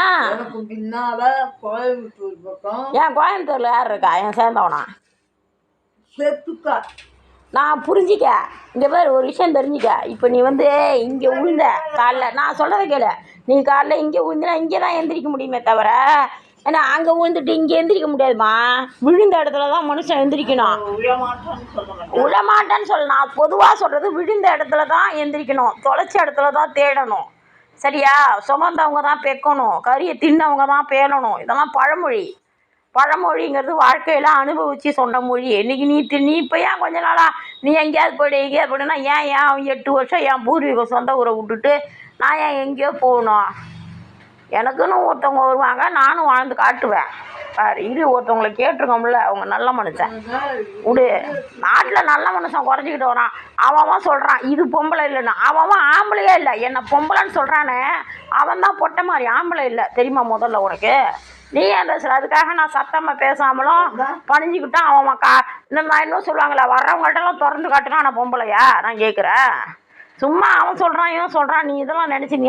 ஏன் கோயம்புத்தூர் பக்கம் ஏன் கோயம்புத்தூரில் யார் இருக்கா? என் சேர்ந்தவனா. செத்துக்கா நான் புரிஞ்சிக்க. இங்கே பேர் ஒரு விஷயம் தெரிஞ்சுக்க. இப்போ நீ வந்து இங்கே விழுந்த காலைல நான் சொல்கிறத கேளு. நீ காலைல இங்கே விழுந்தினா இங்கே தான் எந்திரிக்க முடியுமே தவிர ஏன்னா அங்கே விழுந்துட்டு இங்கே எந்திரிக்க முடியாதும்மா விழுந்த இடத்துல தான் மனுஷன் எந்திரிக்கணும். விழமாட்டான்னு சொல்லுவேன் விழமாட்டேன்னு சொல்ல. நான் பொதுவாக சொல்கிறது விழுந்த இடத்துல தான் எந்திரிக்கணும். தொலைச்ச இடத்துல தான் தேடணும். சரியா? சுமந்தவங்க தான் பெக்கணும். கறியை தின்னவங்க தான் பேணணும். இதெல்லாம் பழமொழி. பழமொழிங்கிறது வாழ்க்கையில் அனுபவித்து சொன்ன மொழி. இன்றைக்கி நீ தி- நீ இப்போ ஏன் கொஞ்ச நாளாக நீ எங்கேயாவது போய்டு எங்கேயாவது போய்ட்டுனா ஏன் ஏன் எட்டு வருஷம் என் பூர்வீக சொந்த ஊரை விட்டுட்டு நான் ஏன் எங்கேயோ போகணும்? எனக்குன்னு ஒருத்தவங்க வருவாங்க நானும் வாழ்ந்து காட்டுவேன். பாரு இது ஒருத்தவங்களை கேட்டிருக்கோம்ல அவங்க நல்ல மனுஷன். விடு. நாட்டில் நல்ல மனுஷன் குறைஞ்சிக்கிட்டு வரான். அவன் அவன் சொல்கிறான் இது பொம்பளை இல்லைன்னு. அவன் அவன் ஆம்பளையே இல்லை. என்னை பொம்பளைன்னு சொல்கிறானே அவன் தான் பொட்டை மாதிரி ஆம்பளை இல்லை. தெரியுமா முதல்ல உனக்கு? நீ ஏன் பேசுகிற அதுக்காக நான் சத்தமாக பேசாமலும் பணிஞ்சுக்கிட்டான் அவன் அவன் கா இந்த இன்னும் சொல்லுவாங்களே வர்றவங்கள்ட்டலாம் திறந்து காட்டுனா நான் பொம்பளையா? நான் கேட்குறேன் சும்மா அவன் சொல்கிறான் இவன் சொல்கிறான் நீ இதெல்லாம் நினச்சி நீ